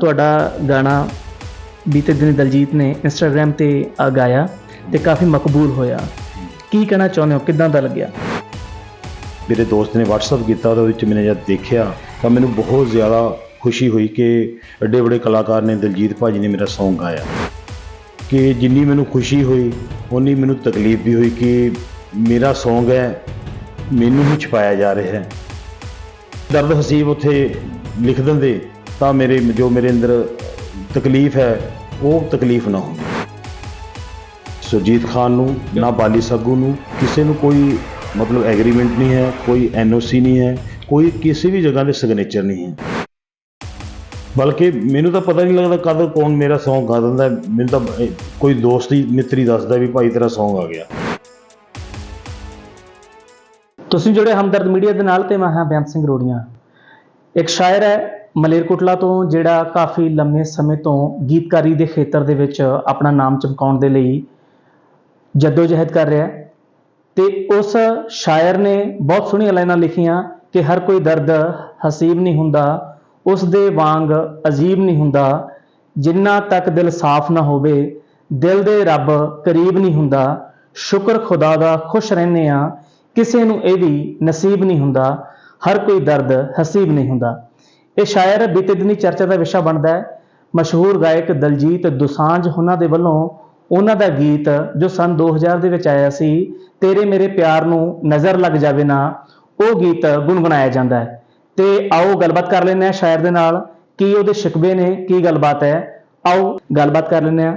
ਤੁਹਾਡਾ ਗਾਣਾ ਬੀਤੇ ਦਿਨ ਦਲਜੀਤ ਨੇ ਇੰਸਟਾਗ੍ਰam ਤੇ ਗਾਇਆ ਤੇ ਕਾਫੀ ਮਕਬੂਲ ਹੋਇਆ। ਕੀ ਕਹਿਣਾ ਚਾਹੁੰਦੇ ਹੋ? ਕਿੱਦਾਂ ਦਾ ਲੱਗਿਆ? ਮੇਰੇ ਦੋਸਤ ਨੇ WhatsApp ਕੀਤਾ ਉਹਦੇ ਵਿੱਚ ਮੈਨੇ ਜਦ ਦੇਖਿਆ ਤਾਂ ਮੈਨੂੰ ਬਹੁਤ ਜ਼ਿਆਦਾ ਖੁਸ਼ੀ ਹੋਈ ਕਿ ਐਡੇ ਵੱਡੇ ਕਲਾਕਾਰ ਨੇ ਦਿਲਜੀਤ ਭਾਜੀ ਨੇ ਮੇਰਾ Song ਗਾਇਆ। ਕਿ ਜਿੰਨੀ ਮੈਨੂੰ ਖੁਸ਼ੀ ਹੋਈ ਉਨੀ ਮੈਨੂੰ ਤਕਲੀਫ ਵੀ ਹੋਈ ਕਿ ਮੇਰਾ Song ਹੈ, ਮੈਨੂੰ ਹੀ ਛਪਾਇਆ ਜਾ ਰਿਹਾ ਹੈ। ਦਰਦ ਹਸੀਬ ਉੱਥੇ ਲਿਖ ਦਿੰਦੇ ਤਾਂ ਮੇਰੇ, ਜੋ ਮੇਰੇ ਅੰਦਰ ਤਕਲੀਫ ਹੈ, ਉਹ ਤਕਲੀਫ ਨਾ ਹੁੰਦੀ ਸੁਰਜੀਤ ਖਾਨ ਨੂੰ, ਨਾ ਬਾਲੀ ਸਾਗੂ ਨੂੰ, ਕਿਸੇ ਨੂੰ ਕੋਈ ਮਤਲਬ ਐਗਰੀਮੈਂਟ ਨਹੀਂ ਹੈ, ਕੋਈ ਐਨਓਸੀ ਨਹੀਂ ਹੈ, ਕੋਈ ਕਿਸੇ ਵੀ ਜਗ੍ਹਾ ਦੇ ਸਿਗਨੇਚਰ ਨਹੀਂ ਹੈ। ਬਲਕਿ ਮੈਨੂੰ ਤਾਂ ਪਤਾ ਨਹੀਂ ਲੱਗਦਾ ਕਦੋਂ ਕੌਣ ਮੇਰਾ ਸੌਂਗ ਗਾ ਦਿੰਦਾ ਮੈਨੂੰ ਤਾਂ ਕੋਈ ਦੋਸਤ ਹੀ ਮਿੱਤਰ ਦੱਸਦਾ ਵੀ ਭਾਈ ਤੇਰਾ ਸੌਂਗ ਆ ਗਿਆ। ਤੁਸੀਂ ਜੁੜੇ ਹਮਦਰਦ ਮੀਡੀਆ ਦੇ ਨਾਲ ਤੇ ਮੈਂ ਹਾਂ ਬੇਅੰਤ ਸਿੰਘ ਰੋੜੀਆਂ। ਇੱਕ ਸ਼ਾਇਰ ਹੈ ਮਲੇਰਕੋਟਲਾ ਤੋਂ ਜਿਹੜਾ ਕਾਫੀ ਲੰਮੇ ਸਮੇਂ ਤੋਂ ਗੀਤਕਾਰੀ ਦੇ ਖੇਤਰ ਦੇ ਵਿੱਚ ਆਪਣਾ ਨਾਮ ਚਮਕਾਉਣ ਦੇ ਲਈ ਜਦੋਜਹਿਦ ਕਰ ਰਿਹਾ ਹੈ। ਤੇ ਉਸ ਸ਼ਾਇਰ ਨੇ ਬਹੁਤ ਸੋਹਣੀਆਂ ਲਾਈਨਾਂ ਲਿਖੀਆਂ ਕਿ ਹਰ ਕੋਈ ਦਰਦ ਹਸੀਬ ਨਹੀਂ ਹੁੰਦਾ, ਉਸ ਦੇ ਵਾਂਗ ਅਜੀਬ ਨਹੀਂ ਹੁੰਦਾ, ਜਿੰਨਾ ਤੱਕ ਦਿਲ ਸਾਫ਼ ਨਾ ਹੋਵੇ, ਦਿਲ ਦੇ ਰੱਬ ਕਰੀਬ ਨਹੀਂ ਹੁੰਦਾ, ਸ਼ੁਕਰ ਖੁਦਾ ਦਾ ਖੁਸ਼ ਰਹਿੰਦੇ ਆ ਕਿਸੇ ਨੂੰ ਇਹ ਵੀ ਨਸੀਬ ਨਹੀਂ ਹੁੰਦਾ, ਹਰ ਕੋਈ ਦਰਦ ਹਸੀਬ ਨਹੀਂ ਹੁੰਦਾ। ਇਹ ਸ਼ਾਇਰ ਬੀਤੇ ਦਿਨੀ ਚਰਚਾ ਦਾ ਵਿਸ਼ਾ ਬਣਦਾ ਹੈ। ਮਸ਼ਹੂਰ ਗਾਇਕ ਦਲਜੀਤ ਦੁਸਾਂਝ ਉਹਨਾਂ ਦੇ ਵੱਲੋਂ ਉਹਨਾਂ ਦਾ ਗੀਤ ਜੋ ਸਨ 2000 ਦੇ ਵਿੱਚ ਆਇਆ ਸੀ ਤੇਰੇ ਮੇਰੇ ਪਿਆਰ ਨੂੰ ਨਜ਼ਰ ਲੱਗ ਜਾਵੇ ਨਾ ਉਹ ਗੀਤ ਗੁੰਗਣਾਇਆ ਜਾਂਦਾ ਹੈ। ਤੇ ਆਓ ਗੱਲਬਾਤ ਕਰ ਲੈਂਦੇ ਹਾਂ ਸ਼ਾਇਰ ਦੇ ਨਾਲ ਕੀ ਉਹਦੇ ਸ਼ਿਕਵੇ ਨੇ ਕੀ ਗੱਲਬਾਤ ਹੈ? ਆਓ ਗੱਲਬਾਤ ਕਰ ਲੈਂਦੇ ਹਾਂ।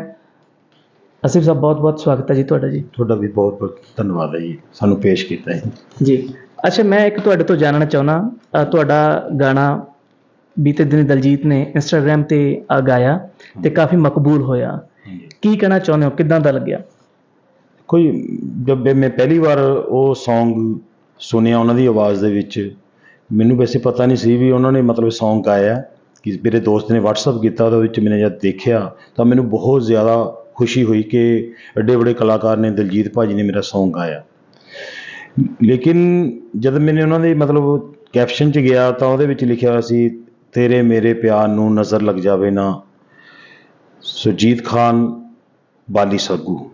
ਅਸੀਫ ਸਾਹਿਬ ਬਹੁਤ ਬਹੁਤ ਸਵਾਗਤ ਹੈ ਜੀ ਤੁਹਾਡਾ ਜੀ। ਤੁਹਾਡਾ ਵੀ ਬਹੁਤ ਬਹੁਤ ਧੰਨਵਾਦ ਹੈ ਜੀ ਸਾਨੂੰ ਪੇਸ਼ ਕੀਤਾ ਹੈ ਜੀ। ਅੱਛਾ ਮੈਂ ਇੱਕ ਤੁਹਾਡੇ ਤੋਂ ਜਾਣਨਾ ਚਾਹੁੰਦਾ ਤੁਹਾਡਾ ਗਾਣਾ ਬੀਤੇ ਦਿਨ ਦਲਜੀਤ ਨੇ ਇੰਸਟਾਗ੍ਰam ਤੇ ਅ, ਗਾਇਆ ਤੇ ਕਾਫੀ ਮਕਬੂਲ ਹੋਇਆ ਕੀ ਕਹਿਣਾ ਚਾਹੁੰਦੇ ਹੋ ਕਿੱਦਾਂ ਦਾ ਲੱਗਿਆ ਕੋਈ ਜਦ ਮੈਂ ਪਹਿਲੀ ਵਾਰ ਉਹ Song ਸੁਣਿਆ ਉਹਨਾਂ ਦੀ ਆਵਾਜ਼ ਦੇ ਵਿੱਚ ਮੈਨੂੰ ਵੈਸੇ ਪਤਾ ਨਹੀਂ ਸੀ ਵੀ ਉਹਨਾਂ ਨੇ ਮਤਲਬ Song ਗਾਇਆ ਕਿ ਮੇਰੇ ਦੋਸਤ ਨੇ WhatsApp ਕੀਤਾ ਉਹਦੇ ਵਿੱਚ ਮੈਨੇ ਜਦ ਦੇਖਿਆ ਤਾਂ ਮੈਨੂੰ ਬਹੁਤ ਜ਼ਿਆਦਾ ਖੁਸ਼ੀ ਹੋਈ ਕਿ ਐਡੇ ਵੱਡੇ ਕਲਾਕਾਰ ਨੇ ਦਿਲਜੀਤ ਭਾਜੀ ਨੇ ਮੇਰਾ Song ਗਾਇਆ ਲੇਕਿਨ ਜਦ ਮੈਨੇ ਉਹਨਾਂ ਦੇ ਮਤਲਬ ਕੈਪਸ਼ਨ 'ਚ ਗਿਆ ਤਾਂ ਉਹਦੇ ਵਿੱਚ ਲਿਖਿਆ ਹੋਇਆ ਸੀ ਤੇਰੇ ਮੇਰੇ ਪਿਆਰ ਨੂੰ ਨਜ਼ਰ ਲੱਗ ਜਾਵੇ ਨਾ। ਸੁਰਜੀਤ ਖਾਨ ਬਾਲੀ ਸਾਗੂ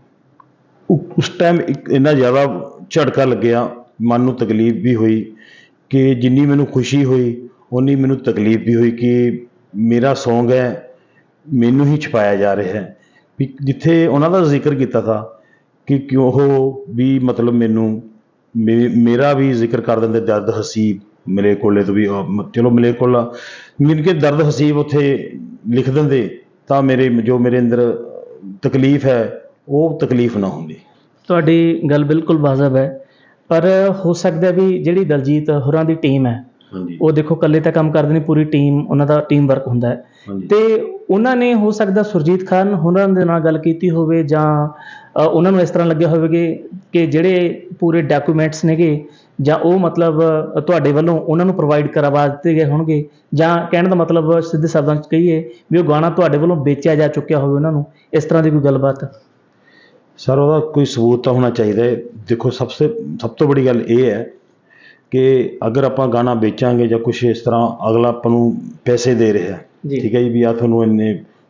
ਉਸ ਟਾਈਮ ਇੱਕ ਇੰਨਾ ਜ਼ਿਆਦਾ ਝਟਕਾ ਲੱਗਿਆ, ਮਨ ਨੂੰ ਤਕਲੀਫ ਵੀ ਹੋਈ ਕਿ ਜਿੰਨੀ ਮੈਨੂੰ ਖੁਸ਼ੀ ਹੋਈ ਉਨੀ ਮੈਨੂੰ ਤਕਲੀਫ ਵੀ ਹੋਈ ਕਿ ਮੇਰਾ Song ਹੈ, ਮੈਨੂੰ ਹੀ ਛਪਾਇਆ ਜਾ ਰਿਹਾ ਹੈ। ਵੀ ਜਿੱਥੇ ਉਹਨਾਂ ਦਾ ਜ਼ਿਕਰ ਕੀਤਾ था ਕਿ ਕਿਉਂ ਉਹ ਵੀ ਮਤਲਬ ਮੈਨੂੰ ਮੇ- ਮੇਰਾ ਵੀ ਜ਼ਿਕਰ ਕਰ ਦਿੰਦੇ, ਦਰਦ ਹਸੀਬ ਮਲੇ ਕੋਲੇ ਤੋਂ ਵੀ ਚਲੋ ਮਲੇ ਕੋਲਾ ਮਿਲ ਕੇ ਦਰਦ ਹਸੀਬ ਉੱਥੇ ਲਿਖ ਦਿੰਦੇ ਤਾਂ ਮੇਰੇ ਜੋ ਮੇਰੇ ਅੰਦਰ ਤਕਲੀਫ ਹੈ ਉਹ ਤਕਲੀਫ ਨਾ ਹੁੰਦੀ। ਤੁਹਾਡੀ ਗੱਲ ਬਿਲਕੁਲ ਵਾਜਬ ਹੈ। ਪਰ ਹੋ ਸਕਦਾ ਵੀ ਜਿਹੜੀ ਦਲਜੀਤ ਹੋਰਾਂ ਦੀ ਟੀਮ ਹੈ ਉਹ ਦੇਖੋ ਇਕੱਲੇ ਤਾਂ ਕੰਮ ਕਰਦੇ ਨਹੀਂ ਪੂਰੀ ਟੀਮ ਉਹਨਾਂ ਦਾ ਟੀਮ ਵਰਕ ਹੁੰਦਾ ਹੈ। ਤੇ ਉਹਨਾਂ ਨੇ ਹੋ ਸਕਦਾ ਸੁਰਜੀਤ ਖਾਨ ਹੋਰਾਂ ਦੇ ਨਾਲ ਗੱਲ ਕੀਤੀ ਹੋਵੇ ਜਾਂ ਉਹਨਾਂ ਨੂੰ ਇਸ ਤਰ੍ਹਾਂ ਲੱਗਿਆ ਹੋਵੇ ਕਿ ਜਿਹੜੇ ਪੂਰੇ ਡਾਕੂਮੈਂਟਸ ਨੇਗੇ ਜਾਂ ਉਹ ਮਤਲਬ ਤੁਹਾਡੇ ਵੱਲੋਂ ਉਹਨਾਂ ਨੂੰ ਪ੍ਰੋਵਾਈਡ ਕਰਵਾ ਦਿੱਤੇ ਗਏ ਹੋਣਗੇ? ਜਾਂ ਕਹਿਣ ਦਾ ਮਤਲਬ ਸਿੱਧੇ ਸ਼ਬਦਾਂ 'ਚ ਕਹੀਏ ਵੀ ਉਹ ਗਾਣਾ ਤੁਹਾਡੇ ਵੱਲੋਂ ਵੇਚਿਆ ਜਾ ਚੁੱਕਿਆ ਹੋਵੇ ਉਹਨਾਂ ਨੂੰ ਇਸ ਤਰ੍ਹਾਂ ਦੀ ਕੋਈ ਗੱਲਬਾਤ? ਸਰ ਉਹਦਾ ਕੋਈ ਸਬੂਤ ਤਾਂ ਹੋਣਾ ਚਾਹੀਦਾ ਹੈ। ਦੇਖੋ ਸਭ ਤੋਂ ਸਭ ਤੋਂ ਬੜੀ ਗੱਲ ਇਹ ਹੈ ਕਿ ਅਗਰ ਆਪਾਂ ਗਾਣਾ ਵੇਚਾਂਗੇ ਜਾਂ ਕੁਝ ਇਸ ਤਰ੍ਹਾਂ ਅਗਲਾ ਆਪਾਂ ਨੂੰ ਪੈਸੇ ਦੇ ਰਿਹਾ। ਠੀਕ ਹੈ ਜੀ ਵੀ ਆ ਤੁਹਾਨੂੰ ਇੰਨੇ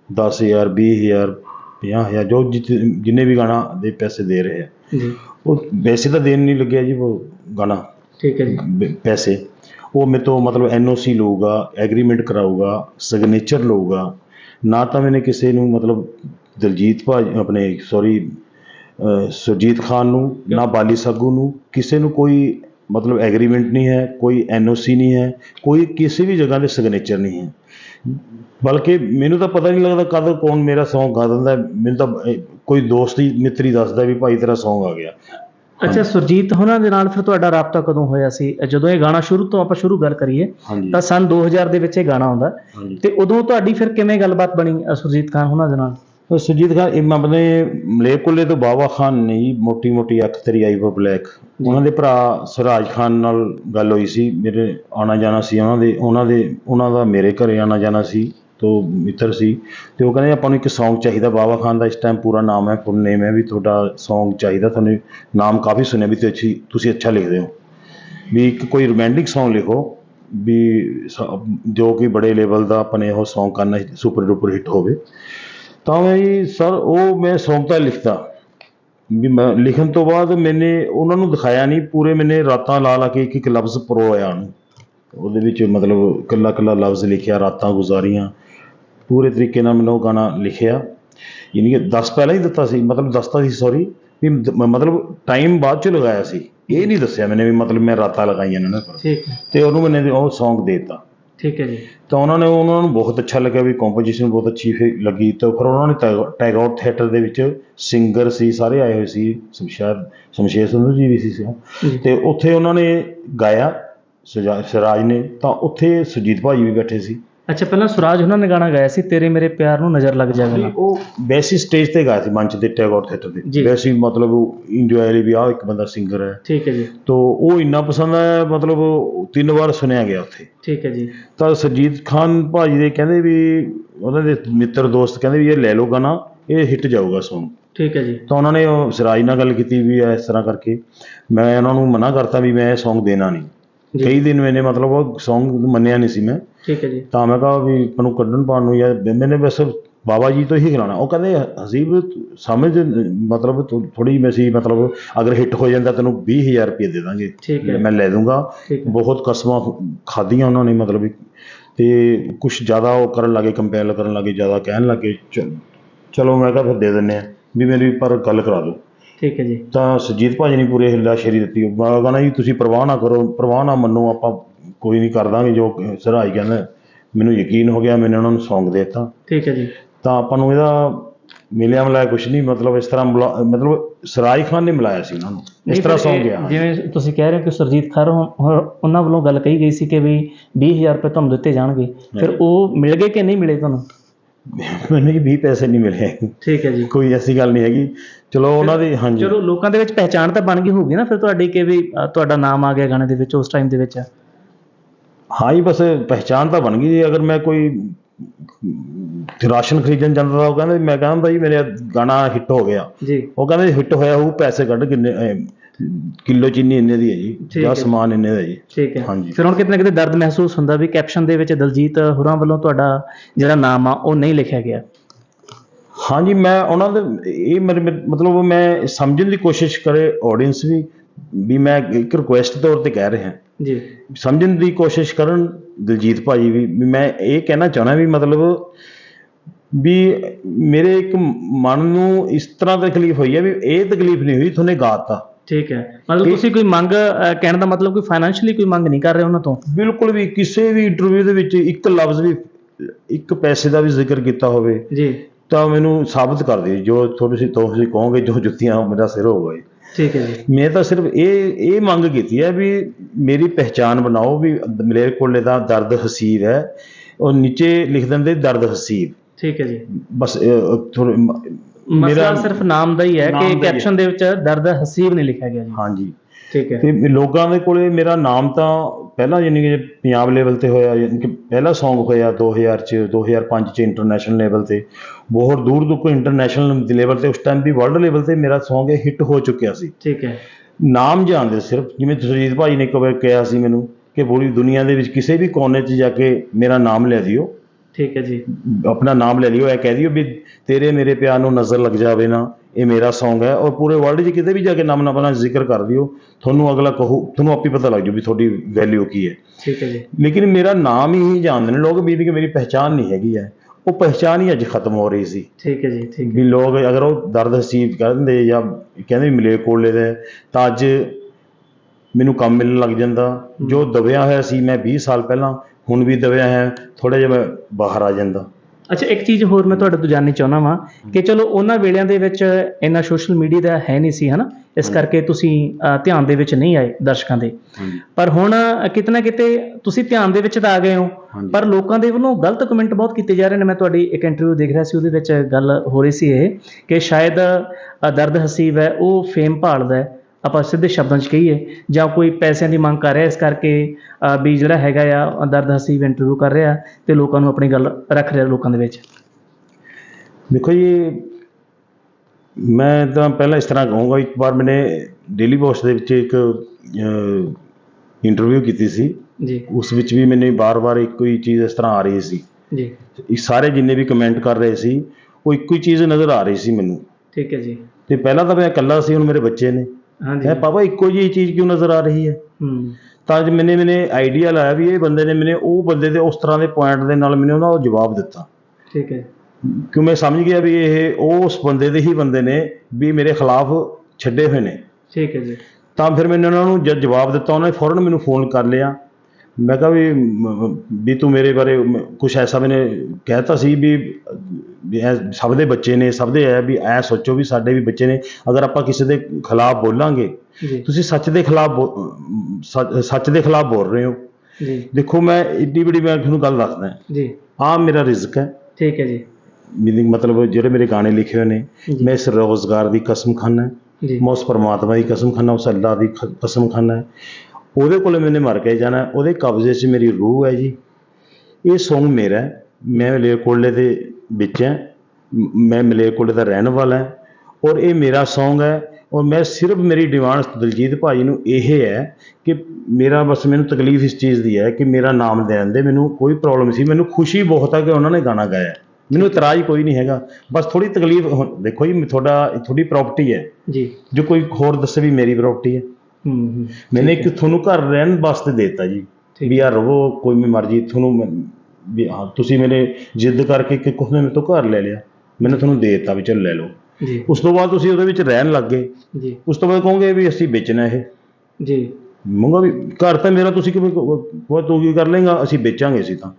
10000 20000 50000 ਜੋ ਜਿੰਨੇ ਵੀ ਗਾਣਾ ਦੇ ਪੈਸੇ ਦੇ ਰਹੇ ਜੀ। ਉਹ ਵੈਸੇ ਤਾਂ ਦੇਣ ਨਹੀਂ ਲੱਗਿਆ ਜੀ ਉਹ ਗਾਣਾ ਠੀਕ ਹੈ ਜੀ। ਬ- ਪੈਸੇ। ਉਹ ਮੇਰੇ ਤੋਂ ਮਤਲਬ ਐਨਓਸੀ ਲਊਗਾ ਐਗਰੀਮੈਂਟ ਕਰਾਊਗਾ ਸਿਗਨੇਚਰ ਲਊਗਾ। ਨਾ ਤਾਂ ਮੈਨੇ ਕਿਸੇ ਨੂੰ ਮਤਲਬ ਦਿਲਜੀਤ ਭਾਜੀ ਆਪਣੇ ਸੌਰੀ ਸੁਰਜੀਤ ਖਾਨ ਨੂੰ ਨਾ ਬਾਲੀ ਸੱਗੂ ਨੂੰ ਕਿਸੇ ਨੂੰ ਕੋਈ ਮਤਲਬ ਐਗਰੀਮੈਂਟ ਨਹੀਂ ਹੈ ਕੋਈ ਐਨਓਸੀ ਨਹੀਂ ਹੈ ਕੋਈ ਕਿਸੇ ਵੀ ਜਗ੍ਹਾ ਦੇ ਸਿਗਨੇਚਰ ਨਹੀਂ ਹੈ। ਬਲਕਿ ਮੈਨੂੰ ਤਾਂ ਪਤਾ ਨਹੀਂ ਲੱਗਦਾ ਕਦ ਕੌਣ ਮੇਰਾ Song ਗਾ ਦਿੰਦਾ। ਹੈ। ਮੈਨੂੰ ਤਾਂ ਇਹ ਕੋਈ ਦੋਸਤ ਹੀ ਮਿੱਤਰ ਦੱਸਦਾ ਵੀ ਭਾਈ ਤੇਰਾ Song ਆ ਗਿਆ। ਅੱਛਾ ਸੁਰਜੀਤ ਹੋਰਾਂ ਦੇ ਨਾਲ ਫਿਰ ਤੁਹਾਡਾ ਰਾਬਤਾ ਕਦੋਂ ਹੋਇਆ ਸੀ? ਜਦੋਂ ਇਹ ਗਾਣਾ ਸ਼ੁਰੂ ਤੋਂ ਆਪਾਂ ਸ਼ੁਰੂ ਗੱਲ ਕਰੀਏ ਹਾਂਜੀ। ਤਾਂ ਸਨ 2000 ਦੇ ਵਿੱਚ ਇਹ ਗਾਣਾ ਆਉਂਦਾ। ਤੇ ਉਦੋਂ ਤੁਹਾਡੀ ਫਿਰ ਕਿਵੇਂ ਗੱਲਬਾਤ ਬਣੀ ਸੁਰਜੀਤ ਖਾਨ ਹੋਰਾਂ ਦੇ ਨਾਲ? ਉਹ ਸੁਰਜੀਤ ਖਾਨ ਇਹ ਆਪਣੇ ਮਲੇਕੁਲੇ ਤੋਂ ਬਾਵਾ ਖਾਨ ਨੇ ਮੋਟੀ ਮੋਟੀ ਅੱਖ ਤੇਰੀ ਆਈ ਫॉर ਬਲੈਕ ਉਹਨਾਂ ਦੇ ਭਰਾ ਸਰਾਜ ਖਾਨ ਨਾਲ ਗੱਲ ਹੋਈ ਸੀ ਮੇਰੇ ਆਣਾ ਜਾਣਾ ਸੀ ਉਹਨਾਂ ਦੇ ਉਹਨਾਂ ਦੇ ਉਹਨਾਂ ਦਾ ਮੇਰੇ ਘਰੇ ਆਣਾ ਜਾਣਾ ਸੀ। ਤੋਂ ਮਿੱਤਰ ਸੀ ਅਤੇ ਉਹ ਕਹਿੰਦੇ ਆਪਾਂ ਨੂੰ ਇੱਕ ਸੌਂਗ ਚਾਹੀਦਾ ਬਾਬਾ ਖਾਨ ਦਾ ਇਸ ਟਾਈਮ ਪੂਰਾ ਨਾਮ ਹੈ ਫੁੱਲ ਨੇਮ ਹੈ ਵੀ ਤੁਹਾਡਾ ਸੌਂਗ ਚਾਹੀਦਾ, ਤੁਹਾਨੂੰ ਨਾਮ ਕਾਫੀ ਸੁਣਿਆ ਵੀ ਤੁਸੀਂ ਤੁਸੀਂ ਅੱਛਾ ਲਿਖਦੇ ਹੋ। ਵੀ ਇੱਕ ਕੋਈ ਰੋਮਾਂਟਿਕ ਸੌਂਗ ਲਿਖੋ, ਵੀ ਜੋ ਕਿ ਬੜੇ ਲੈਵਲ ਦਾ ਆਪਣੇ ਉਹ ਸੌਂਗ ਕਰਨਾ ਸੁਪਰ ਡੁਪਰ ਹਿੱਟ ਹੋਵੇ। ਤਾਂ ਮੈਂ ਜੀ ਸਰ ਉਹ ਮੈਂ ਸੌਂਗ ਤਾਂ ਲਿਖਦਾ। ਵੀ ਮੈਂ, ਲਿਖਣ ਤੋਂ ਬਾਅਦ ਮੈਨੇ ਉਹਨਾਂ ਨੂੰ ਦਿਖਾਇਆ ਨਹੀਂ, ਪੂਰੇ ਮੈਨੇ ਰਾਤਾਂ ਲਾ ਲਾ ਕੇ ਇੱਕ ਇੱਕ ਲਫ਼ਜ਼ ਪਰੋਇਆ ਉਹਨੂੰ। ਉਹਦੇ ਵਿੱਚ ਮਤਲਬ ਕੱਲਾ ਕੱਲਾ ਲਫ਼ਜ਼ ਲਿਖਿਆ, ਰਾਤਾਂ ਗੁਜ਼ਾਰੀਆਂ ਪੂਰੇ ਤਰੀਕੇ ਨਾਲ ਮੈਨੂੰ ਉਹ ਗਾਣਾ ਲਿਖਿਆ। ਯਾਨੀ ਕਿ 10 ਪਹਿਲਾਂ ਹੀ ਦਿੱਤਾ ਸੀ ਮਤਲਬ ਦੱਸਤਾ ਸੀ ਸੌਰੀ ਵੀ ਮਤਲਬ ਟਾਈਮ ਬਾਅਦ ਚ ਲਗਾਇਆ ਸੀ। ਇਹ ਨਹੀਂ ਦੱਸਿਆ ਮੈਨੇ ਵੀ ਮਤਲਬ ਮੈਂ ਰਾਤਾਂ ਲਗਾਈਆਂ ਨੇ ਪਰ ਠੀਕ ਹੈ। ਤੇ ਉਹਨੂੰ ਮੈਨੇ ਉਹ Song ਦੇ ਦਿੱਤਾ। ਠੀਕ ਹੈ ਜੀ। ਤਾਂ ਉਹਨਾਂ ਨੇ ਉਹਨਾਂ ਨੂੰ ਬਹੁਤ ਅੱਛਾ ਲੱਗਿਆ ਵੀ ਕੰਪੋਜੀਸ਼ਨ ਬਹੁਤ ਅੱਛੀ ਲੱਗੀ। ਤਾਂ ਫਿਰ ਉਹਨਾਂ ਨੇ ਟੈਗ ਆਊਟ ਥੀਏਟਰ ਦੇ ਵਿੱਚ ਸਿੰਗਰ ਸੀ ਸਾਰੇ ਆਏ ਹੋਏ ਸੀ ਸ਼ਮਸ਼ਾਦ ਸ਼ਮਸ਼ੇਰ ਸੁੰਦਰ ਜੀ ਵੀ ਸੀ ਤੇ ਉੱਥੇ ਉਹਨਾਂ ਨੇ ਗਾਇਆ ਸਿਰਾਜ ਨੇ। ਤਾਂ ਉੱਥੇ ਸੁਜੀਤ ਭਾਜੀ ਵੀ ਬੈਠੇ ਸੀ। ਅੱਛਾ ਪਹਿਲਾਂ ਸੁਰਾਜ ਉਹਨਾਂ ਨੇ ਗਾਣਾ ਗਾਇਆ ਸੀ ਤੇਰੇ ਮੇਰੇ ਪਿਆਰ ਨੂੰ ਨਜ਼ਰ ਲੱਗ ਜਾਵੇਗਾ ਉਹ ਵੈਸੀ ਸਟੇਜ ਤੇ ਗਾਇਆ ਸੀ ਮੰਚ ਦੇ ਟੈਗ ਆਊਟ ਥੀਏਟਰ ਜੀ। ਤੇ ਵੈਸੀ ਮਤਲਬ ਇੰਜੋਏ ਲਈ ਵੀ ਆਹ ਇੱਕ ਬੰਦਾ ਸਿੰਗਰ ਹੈ। ਠੀਕ ਹੈ ਜੀ। ਤੋ ਉਹ ਇੰਨਾ ਪਸੰਦ ਆਇਆ ਮਤਲਬ ਉਹ ਤਿੰਨ ਵਾਰ ਸੁਣਿਆ ਗਿਆ ਉੱਥੇ। ਠੀਕ ਹੈ ਜੀ। ਤਾਂ ਸਰਜੀਤ ਖਾਨ ਭਾਜੀ ਦੇ ਕਹਿੰਦੇ ਵੀ ਉਹਨਾਂ ਦੇ ਮਿੱਤਰ ਦੋਸਤ ਕਹਿੰਦੇ ਵੀ ਇਹ ਲੈ ਲਓ ਗਾਣਾ ਇਹ ਹਿੱਟ ਜਾਊਗਾ Song ਠੀਕ ਹੈ ਜੀ। ਤਾਂ ਉਹਨਾਂ ਨੇ ਉਹ ਸਿਰਾਜ ਨਾਲ ਗੱਲ ਕੀਤੀ ਵੀ ਇਸ ਤਰ੍ਹਾਂ ਕਰਕੇ। ਮੈਂ ਉਹਨਾਂ ਨੂੰ ਮਨਾ ਕਰਤਾ ਵੀ ਮੈਂ ਇਹ Song ਦੇਣਾ ਨਹੀਂ। ਜੀ। ਕਈ ਦਿਨ ਮੈਨੇ ਮਤਲਬ ਉਹ Song ਮੰਨਿਆ ਨਹੀਂ ਸੀ ਮੈਂ। ਠੀਕ ਹੈ ਜੀ। ਤਾਂ ਮੈਂ ਕਹਾ ਵੀ ਮੈਨੂੰ ਕੱਢਣ ਪਾਉਣ ਨੂੰ ਜਾਂ ਮੈਨੇ ਬਸ ਬਾਬਾ ਜੀ ਤੋਂ ਹੀ ਖਿਲਾਉਣਾ ਉਹ ਕਹਿੰਦੇ ਹਸੀਬ ਸਮਝ ਮਤਲਬ ਥੋੜੀ ਮੈਂ ਸੀ ਮਤਲਬ ਅਗਰ ਹਿੱਟ ਹੋ ਜਾਂਦਾ ਤੈਨੂੰ 20000 ਰੁਪਏ ਦੇ ਦਾਂਗੇ। ਮੈਂ ਲੈ ਦੂੰਗਾ। ਬਹੁਤ ਕਸਮਾਂ ਖਾਧੀਆਂ ਉਹਨਾਂ ਨੇ ਮਤਲਬ ਤੇ ਕੁਝ ਜ਼ਿਆਦਾ ਉਹ ਕਰਨ ਲੱਗੇ ਕੰਪੇਅਰ ਕਰਨ ਲੱਗੇ ਜ਼ਿਆਦਾ ਕਹਿਣ ਲੱਗੇ ਚਲੋ ਮੈਂ ਕਿਹਾ ਫਿਰ ਦੇ ਦਿੰਨੇ ਆ। ਵੀ ਮੇਰੀ ਪਰ ਗੱਲ ਕਰਾ ਦਿਓ। ਠੀਕ ਹੈ ਜੀ। ਤਾਂ ਸੁਰਜੀਤ ਭਾਜੀ ਨੇ ਪੂਰੇ ਹਿੱਲਾ ਸ਼ੇਰੀ ਦਿੱਤੀ। ਕਹਿੰਦਾ ਜੀ ਤੁਸੀਂ ਪਰਵਾਹ ਨਾ ਕਰੋ ਪਰਵਾਹ ਨਾ ਮੰਨੋ ਆਪਾਂ ਕੋਈ ਨਹੀਂ ਕਰ ਦਾਂਗੇ ਜੋ ਸਰਾਈ ਕਹਿੰਦਾ ਮੈਨੂੰ ਯਕੀਨ ਹੋ ਗਿਆ ਮੈंने ਉਹਨਾਂ ਨੂੰ ਦੇ ਦਿੱਤਾ। ਠੀਕ ਹੈ ਜੀ। ਤਾਂ ਆਪਾਂ ਨੂੰ ਇਹਦਾ ਮਿਲਿਆ ਮਿਲਾਇਆ ਕੁਝ ਨਹੀਂ ਮਤਲਬ ਇਸ ਤਰ੍ਹਾਂ ਮਤਲਬ ਸਰਾਈ ਖਾਨ ਨੇ ਮਿਲਾਇਆ ਸੀ ਉਹਨਾਂ ਨੂੰ। ਇਸ ਤਰ੍ਹਾਂ ਇਹ ਗਿਆ। ਜਿਵੇਂ ਤੁਸੀਂ ਕਹਿ ਰਹੇ ਹੋ ਕਿ ਸਰਜੀਤ ਖਾਨ ਹੋਰ- ਉਹਨਾਂ ਵੱਲੋਂ ਗੱਲ ਕਹੀ ਗਈ ਸੀ ਕਿ ਵੀ 20000 ਰੁਪਏ ਤੁਹਾਨੂੰ ਦਿੱਤੇ ਜਾਣਗੇ। ਫਿਰ ਉਹ ਮਿਲ ਗਏ ਕਿ ਨਹੀਂ ਮਿਲੇ ਤੁਹਾਨੂੰ? ਮੈਨੂੰ ਜੀ 20 ਪੈਸੇ ਨਹੀਂ ਮਿਲੇ। ਠੀਕ ਹੈ ਜੀ। ਕੋਈ ਐਸੀ ਗੱਲ ਨਹੀਂ ਹੈਗੀ। ਚਲੋ ਉਹਨਾਂ ਦੀ ਹਾਂਜੀ। ਚਲੋ ਲੋਕਾਂ ਦੇ ਵਿੱਚ ਪਹਿਚਾਣ ਤਾਂ ਬਣ ਗਈ ਹੋਊਗੀ ਨਾ ਫਿਰ ਤੁਹਾਡੀ ਕਿ ਵੀ ਅ, ਤੁਹਾਡਾ ਨਾਮ ਆ ਗਿਆ ਗਾਣੇ ਦੇ ਵਿੱਚ ਉਸ ਟਾਈਮ ਦੇ ਵਿੱਚ। ਹਾਂ ਜੀ ਬਸ ਪਹਿਚਾਨ ਤਾਂ ਬਣ ਗਈ ਜੀ। ਅਗਰ ਮੈਂ ਕੋਈ ਰਾਸ਼ਨ ਖਰੀਦਣ ਜਾਂਦਾ ਤਾਂ ਉਹ ਕਹਿੰਦੇ ਮੈਂ ਕਹਿੰਦਾ ਜੀ ਮੇਰੇ ਗਾਣਾ ਹਿੱਟ ਹੋ ਗਿਆ। ਜੀ। ਉਹ ਕਹਿੰਦੇ ਹਿੱਟ ਹੋਇਆ ਉਹ ਪੈਸੇ ਕੱਢ ਕਿੰਨੇ ਕਿਲੋ ਚੀਨੀ ਇੰਨੇ ਦੀ ਹੈ ਜੀ ਜਾਂ। ਸਮਾਨ ਇੰਨੇ ਦਾ ਜੀ। ਠੀਕ ਹੈ। ਹਾਂਜੀ। ਫਿਰ ਹੁਣ ਕਿਤੇ ਕਿਤੇ ਦਰਦ ਮਹਿਸੂਸ ਹੁੰਦਾ ਵੀ ਕੈਪਸ਼ਨ ਦੇ ਵਿੱਚ ਦਲਜੀਤ ਹੋਰਾਂ ਵੱਲੋਂ ਤੁਹਾਡਾ ਜਿਹੜਾ ਨਾਮ ਆ ਉਹ ਨਹੀਂ ਲਿਖਿਆ ਗਿਆ। ਹਾਂਜੀ ਮੈਂ ਉਹਨਾਂ ਦੇ ਇਹ ਮੇਰੇ- ਮਤਲਬ ਮੈਂ ਸਮਝਣ ਦੀ ਕੋਸ਼ਿਸ਼ ਕਰੇ ਆਡੀਅנס ਵੀ ਵੀ ਮੈਂ ਇੱਕ ਰਿਕੁਐਸਟ ਤੌਰ ਤੇ ਕਹਿ ਰਿਹਾ। ਜੀ। ਸਮਝਣ ਦੀ ਕੋਸ਼ਿਸ਼ ਕਰਨ ਦਿਲਜੀਤ ਭਾਜੀ ਵੀ ਵੀ ਮੈਂ ਇਹ ਕਹਿਣਾ ਚਾਹਣਾ ਵੀ ਮਤਲਬ ਵੀ ਮੇਰੇ ਇੱਕ ਮਨ ਨੂੰ ਇਸ ਤਰ੍ਹਾਂ ਤਕਲੀਫ ਹੋਈ ਹੈ ਵੀ ਇਹ ਤਕਲੀਫ ਨਹੀਂ ਹੋਈ ਤੁਹਾਨੂੰ ਗਾਤਾ ਠੀਕ ਹੈ। ਮਤਲਬ ਤੁਸੀਂ ਕੋਈ ਮੰਗ ਅ, ਕਹਿਣ ਦਾ ਮਤਲਬ ਕੋਈ ਫਾਈਨੈਂਸ਼ੀਅਲੀ ਕੋਈ ਮੰਗ ਨਹੀਂ ਕਰ ਰਹੇ ਉਹਨਾਂ ਤੋਂ? ਬਿਲਕੁਲ ਵੀ ਕਿਸੇ ਵੀ ਇੰਟਰਵਿਊ ਦੇ ਵਿੱਚ ਇੱਕ ਲਫ਼ਜ਼ ਵੀ ਇੱਕ ਪੈਸੇ ਦਾ ਵੀ ਜ਼ਿਕਰ ਕੀਤਾ ਹੋਵੇ ਜੀ। ਤਾਂ ਮੈਨੂੰ ਸਾਬਤ ਕਰ ਦਿਓ ਜੋ ਤੁਸੀਂ ਤੁਸੀਂ ਕਹੋਗੇ ਜੋ ਜੁੱਤੀਆਂ ਮੇਰਾ ਸਿਰ ਹੋ ਗਏ। ਠੀਕ ਹੈ ਜੀ। ਮੈਂ ਤਾਂ ਸਿਰਫ ਇਹ ਇਹ ਮੰਗ ਕੀਤੀ ਹੈ ਵੀ ਮੇਰੀ ਪਹਿਚਾਨ ਬਣਾਓ ਵੀ ਮਲੇਰਕੋਟਲੇ ਦਾ ਦਰਦ ਹਸੀਬ ਹੈ। ਉਹ ਨੀਚੇ ਲਿਖ ਦਿੰਦੇ ਦਰਦ ਹਸੀਬ ਠੀਕ ਹੈ ਜੀ। ਬਸ ਇਹ ਥੋੜ੍ਹਾ ਮ- ਮਸਲਾ ਸਿਰਫ ਨਾਮ ਦਾ ਹੀ ਹੈ ਕਿ। ਕੈਪਸ਼ਨ ਦੇ ਵਿੱਚ ਦਰਦ ਹਸੀਬ ਨਹੀਂ ਲਿਖਿਆ ਗਿਆ ਜੀ। ਹਾਂਜੀ। ਠੀਕ ਹੈ। ਤੇ ਲੋਕਾਂ ਦੇ ਕੋਲੇ ਮੇਰਾ ਨਾਮ ਤਾਂ ਪਹਿਲਾਂ ਯਾਨੀ ਕਿ ਪੰਜਾਬ ਲੈਵਲ ਤੇ ਹੋਇਆ ਯਾਨੀ ਕਿ ਪਹਿਲਾ Song ਹੋਇਆ 2000 ਚ 2005 ਚ ਇੰਟਰਨੈਸ਼ਨਲ ਲੈਵਲ ਤੇ। ਬਹੁਤ ਦੂਰ ਦੂਰ ਇੰਟਰਨੈਸ਼ਨਲ ਲੈਵਲ ਤੇ ਉਸ ਟਾਈਮ ਵੀ ਵਰਲਡ ਲੈਵਲ ਤੇ ਮੇਰਾ Song ਇਹ ਹਿੱਟ ਹੋ ਚੁੱਕਿਆ ਸੀ। ਠੀਕ ਹੈ। ਨਾਮ ਜਾਣਦੇ ਸਿਰਫ ਜਿਵੇਂ ਸੁਰਜੀਤ ਭਾਈ ਨੇ ਇੱਕ ਵਾਰ ਕਿਹਾ ਸੀ ਮੈਨੂੰ ਕਿ ਪੂਰੀ ਦੁਨੀਆ ਦੇ ਵਿੱਚ ਕਿਸੇ ਵੀ ਕੋਨੇ 'ਚ ਜਾ ਕੇ ਮੇਰਾ ਨਾਮ ਲੈ ਦਿਓ। ਠੀਕ ਹੈ ਜੀ। ਆਪਣਾ ਨਾਮ ਲੈ ਲਿਓ ਇਹ ਕਹਿ ਦਿਓ ਵੀ ਤੇਰੇ ਮੇਰੇ ਪਿਆਰ ਨੂੰ ਨਜ਼ਰ ਲੱਗ ਜਾਵੇ ਨਾ। ਇਹ ਮੇਰਾ Song ਹੈ ਔਰ ਪੂਰੇ ਵਰਲਡ 'ਚ ਕਿਤੇ ਵੀ ਜਾ ਕੇ ਨਾਮ ਨਾ ਆਪਣਾ ਜ਼ਿਕਰ ਕਰ ਦਿਓ ਤੁਹਾਨੂੰ ਅਗਲਾ ਕਹੂ ਤੁਹਾਨੂੰ ਆਪੇ ਪਤਾ ਲੱਗ ਜੂ ਵੀ ਤੁਹਾਡੀ ਵੈਲਿਊ ਕੀ ਹੈ। ਠੀਕ ਹੈ ਜੀ। ਲੇਕਿਨ ਮੇਰਾ ਨਾਮ ਹੀ ਜਾਣਦੇ ਨੇ ਲੋਕ ਵੀ ਕਿ ਮੇਰੀ ਪਹਿਚਾਨ ਨਹੀਂ ਹੈਗੀ ਹੈ। ਉਹ ਪਹਿਚਾਨ ਹੀ ਅੱਜ ਖਤਮ ਹੋ ਰਹੀ ਸੀ। ਠੀਕ ਹੈ ਜੀ ਠੀਕ ਵੀ ਲੋਕ ਅਗਰ ਉਹ ਦਰਦ ਹਸੀਬ ਕਹਿੰਦੇ ਜਾਂ ਕਹਿੰਦੇ ਵੀ ਮਲੇ ਕੋਲੇ ਦੇ ਤਾਂ ਅੱਜ ਮੈਨੂੰ ਕੰਮ ਮਿਲਣ ਲੱਗ ਜਾਂਦਾ। ਜੋ ਦਬਿਆ ਹੋਇਆ ਸੀ ਮੈਂ 20 ਸਾਲ ਪਹਿਲਾਂ ਹੁਣ ਵੀ ਦਬਿਆ ਹੈ ਥੋੜਾ ਜਿਹਾ ਮੈਂ ਬਾਹਰ ਆ ਜਾਂਦਾ। ਅੱਛਾ ਇੱਕ ਚੀਜ਼ ਹੋਰ ਮੈਂ ਤੁਹਾਡੇ ਤੋਂ ਜਾਣਨੀ ਚਾਹੁੰਦਾ ਵਾਂ ਕਿ ਚਲੋ ਉਹਨਾਂ ਵੇਲਿਆਂ ਦੇ ਵਿੱਚ ਇੰਨਾ ਸੋਸ਼ਲ ਮੀਡੀਆ ਦਾ ਹੈ ਨਹੀਂ ਸੀ ਹਨਾ? ਇਸ ਕਰਕੇ ਤੁਸੀਂ ਧਿਆਨ ਦੇ ਵਿੱਚ ਨਹੀਂ ਆਏ ਦਰਸ਼ਕਾਂ ਦੇ। ਪਰ ਹੁਣ ਕਿਤੇ ਨਾ ਕਿਤੇ ਤੁਸੀਂ ਧਿਆਨ ਦੇ ਵਿੱਚ ਤਾਂ ਆ ਗਏ ਹੋ। ਪਰ ਲੋਕਾਂ ਦੇ ਵੱਲੋਂ ਗਲਤ ਕਮੈਂਟ ਬਹੁਤ ਕੀਤੇ ਜਾ ਰਹੇ ਨੇ। ਮੈਂ ਤੁਹਾਡੀ ਇੱਕ ਇੰਟਰਵਿਊ ਦੇਖ ਰਿਹਾ ਸੀ ਉਹਦੇ ਵਿੱਚ ਗੱਲ ਹੋ ਰਹੀ ਸੀ ਇਹ ਕਿ ਸ਼ਾਇਦ ਦਰਦ ਹਸੀਬ ਹੈ ਉਹ ਫੇਮ ਭਾਲਦਾ ਹੈ। ਆਪਾਂ ਸਿੱਧੇ ਸ਼ਬਦਾਂ 'ਚ ਕਹੀਏ ਜਾਂ ਕੋਈ ਪੈਸਿਆਂ ਦੀ ਮੰਗ ਕਰ ਰਿਹਾ ਇਸ ਕਰਕੇ ਵੀ ਜਿਹੜਾ ਹੈਗਾ ਆ ਦਰਦ ਹਸੀਬ ਇੰਟਰਵਿਊ ਕਰ ਰਿਹਾ ਤੇ ਲੋਕਾਂ ਨੂੰ ਆਪਣੀ ਗੱਲ ਰੱਖ ਰਿਹਾ ਲੋਕਾਂ ਦੇ ਵਿੱਚ। ਦੇਖੋ ਜੀ ਮੈਂ ਤਾਂ ਪਹਿਲਾਂ ਇਸ ਤਰ੍ਹਾਂ ਕਹੂੰਗਾ ਇੱਕ ਵਾਰ ਮੈਨੇ ਡੇਲੀ ਪੋਸਟ ਦੇ ਵਿੱਚ ਇੱਕ ਇੰਟਰਵਿਊ ਕੀਤੀ ਸੀ। ਜੀ। ਉਸ ਵਿੱਚ ਵੀ ਮੈਨੂੰ ਬਾਰ-ਬਾਰ ਇੱਕੋ ਹੀ ਚੀਜ਼ ਇਸ ਤਰ੍ਹਾਂ ਆ ਰਹੀ ਸੀ। ਜੀ। ਇਹ ਸਾਰੇ ਜਿੰਨੇ ਵੀ ਕਮੈਂਟ ਕਰ ਰਹੇ ਸੀ ਉਹ ਇੱਕੋ ਹੀ ਚੀਜ਼ ਨਜ਼ਰ ਆ ਰਹੀ ਸੀ ਮੈਨੂੰ। ਠੀਕ ਹੈ ਜੀ। ਤੇ ਪਹਿਲਾਂ ਤਾਂ ਮੈਂ ਇਕੱਲਾ ਸੀ ਹੁਣ ਮੇਰੇ ਬੱਚੇ ਨੇ। ਹਾਂਜੀ। ਪਾਪਾ ਇੱਕੋ ਜਿਹੀ ਚੀਜ਼ ਕਿਉਂ ਨਜ਼ਰ ਆ ਰਹੀ ਹੈ? ਹੂੰ। ਤਾਂ ਅੱਜ ਮੈਨੇ ਮੈਨੇ ਆਈਡੀਆ ਲਾਇਆ ਵੀ ਇਹ ਬੰਦੇ ਨੇ ਮੈਨੇ ਉਹ ਬੰਦੇ ਦੇ ਉਸ ਤਰ੍ਹਾਂ ਦੇ ਪੁਆਇੰਟ ਦੇ ਨਾਲ ਮੈਨੂੰ ਉਹਦਾ ਉਹ ਜਵਾਬ ਦਿੱਤਾ। ਠੀਕ ਹੈ। ਕਿਉਂ ਮੈਂ ਸਮਝ ਗਿਆ ਵੀ ਇਹ ਉਹ ਉਸ ਬੰਦੇ ਦੇ ਹੀ ਬੰਦੇ ਨੇ ਵੀ ਮੇਰੇ ਖਿਲਾਫ ਛੱਡੇ ਹੋਏ ਨੇ। ਠੀਕ ਹੈ ਜੀ। ਤਾਂ ਫਿਰ ਮੈंने ਉਹਨਾਂ ਨੂੰ ਜਦ ਜਵਾਬ ਦਿੱਤਾ ਉਹਨਾਂ ਨੇ ਫੌਰਨ ਮੈਨੂੰ ਫੋਨ ਕਰ ਲਿਆ। ਮੈਂ ਕਿਹਾ ਵੀ ਵੀ ਤੂੰ ਮੇਰੇ ਬਾਰੇ ਕੁਝ ਐਸਾ ਮੈਨੇ ਕਹਿਤਾ ਸੀ ਵੀ ਸਭ ਦੇ ਬੱਚੇ ਨੇ ਸਭ ਦੇ ਹੈ ਵੀ ਐ ਸੋਚੋ ਵੀ ਸਾਡੇ ਵੀ ਬੱਚੇ ਨੇ। ਅਗਰ ਆਪਾਂ ਕਿਸੇ ਦੇ ਖਿਲਾਫ ਬੋਲਾਂਗੇ ਜੀ। ਤੁਸੀਂ ਸੱਚ ਦੇ ਖਿਲਾਫ ਬੋ- ਸੱਚ- ਸੱਚ ਦੇ ਖਿਲਾਫ ਬੋਲ ਰਹੇ ਹੋ। ਜੀ। ਦੇਖੋ ਮੈਂ ਇੱਡੀ ਬੜੀ ਮੈਂ ਤੁਹਾਨੂੰ ਗੱਲ ਦੱਸਦਾ। ਜੀ। ਆ ਮੇਰਾ ਰਿਜ਼ਕ ਹੈ। ਠੀਕ ਹੈ ਜੀ। ਮੀਨਿੰਗ ਮਤਲਬ ਜਿਹੜੇ ਮੇਰੇ ਗਾਣੇ ਲਿਖੇ ਹੋਏ ਨੇ ਜੀ। ਮੈਂ ਇਸ ਰੋਜ਼ਗਾਰ ਦੀ ਕਸਮ ਖਾਨਾ ਜੀ। ਮੈਂ ਉਸ ਪਰਮਾਤਮਾ ਦੀ ਕਸਮ ਖਾਨਾ ਉਸ ਅੱਲਾ ਦੀ ਖ- ਕਸਮ ਖਾਨਾ ਉਹਦੇ ਕੋਲੇ ਮੈਨੇ ਮਰ ਕੇ ਜਾਣਾ ਉਹਦੇ ਕਬਜ਼ੇ 'ਚ ਮੇਰੀ ਰੂਹ ਹੈ ਜੀ। ਇਹ Song ਮੇਰਾ ਮੈਂ ਮਲੇਰਕੋਟਲੇ ਦੇ ਵਿੱਚ ਹਾਂ। ਮ- ਮਲੇਰਕੋਟਲੇ ਦਾ ਰਹਿਣ ਵਾਲਾ ਹਾਂ। ਔਰ ਇਹ ਮੇਰਾ Song ਹੈ। ਔਰ ਮੈਂ ਸਿਰਫ ਮੇਰੀ ਡਿਮਾਂਡ ਦਲਜੀਤ ਭਾਜੀ ਨੂੰ ਇਹ ਹੈ ਕਿ ਮੇਰਾ ਬਸ ਮੈਨੂੰ ਤਕਲੀਫ ਇਸ ਚੀਜ਼ ਦੀ ਹੈ ਕਿ ਮੇਰਾ ਨਾਮ ਦੇਣ ਦੇ ਮੈਨੂੰ ਕੋਈ ਪ੍ਰੋਬਲਮ ਸੀ। ਮੈਨੂੰ ਖੁਸ਼ੀ ਬਹੁਤ ਹੈ ਕਿ ਉਹਨਾਂ ਨੇ ਗਾਣਾ ਗਾਇਆ। ਮੈਨੂੰ ਇਤਰਾਜ਼ ਕੋਈ ਨਹੀਂ ਹੈਗਾ। ਬਸ ਥੋੜੀ ਤਕਲੀਫ ਦੇਖੋ ਜੀ ਤੁਹਾਡਾ ਤੁਹਾਡੀ ਪ੍ਰਾਪਰਟੀ ਹੈ। ਜੀ। ਜੋ ਕੋਈ ਹੋਰ ਦੱਸੇ ਵੀ ਮੇਰੀ ਪ੍ਰਾਪਰਟੀ ਹੈ। ਹੂੰ ਮੈंने ਇੱਕ ਤੁਹਾਨੂੰ ਘਰ ਰਹਿਣ ਵਾਸਤੇ ਦੇਤਾ ਜੀ। ਵੀ ਯਾਰ ਰਵੋ ਕੋਈ ਵੀ ਮਰਜ਼ੀ ਤੁਹਾਨੂੰ ਮੈਂ- ਵੀ ਹਾਂ ਤੁਸੀਂ ਮੇਰੇ ਜਿੱਦ ਕਰਕੇ ਕਿ ਕੋਨੇ ਮੇਰੇ ਤੋਂ ਘਰ ਲੈ ਲਿਆ। ਮੈਨੂੰ ਤੁਹਾਨੂੰ ਦੇ ਦਿੱਤਾ ਵੀ ਚੱਲ ਲੈ ਲਓ। ਜੀ। ਉਸ ਤੋਂ ਬਾਅਦ ਤੁਸੀਂ ਉਹਦੇ ਵਿੱਚ ਰਹਿਣ ਲੱਗ ਗਏ। ਜੀ। ਉਸ ਤੋਂ ਬਾਅਦ ਕਹੋਗੇ ਵੀ ਅਸੀਂ ਵੇਚਣਾ ਇਹ। ਜੀ। ਮੰਗਾ ਵੀ ਘਰ ਤਾਂ ਮੇਰਾ ਤੁਸੀਂ ਕਿਵੇਂ ਉਹ ਤੂੰ ਕੀ ਕਰ ਲੇਗਾ ਅਸੀਂ ਵੇਚਾਂਗੇ ਅਸੀਂ ਤਾਂ।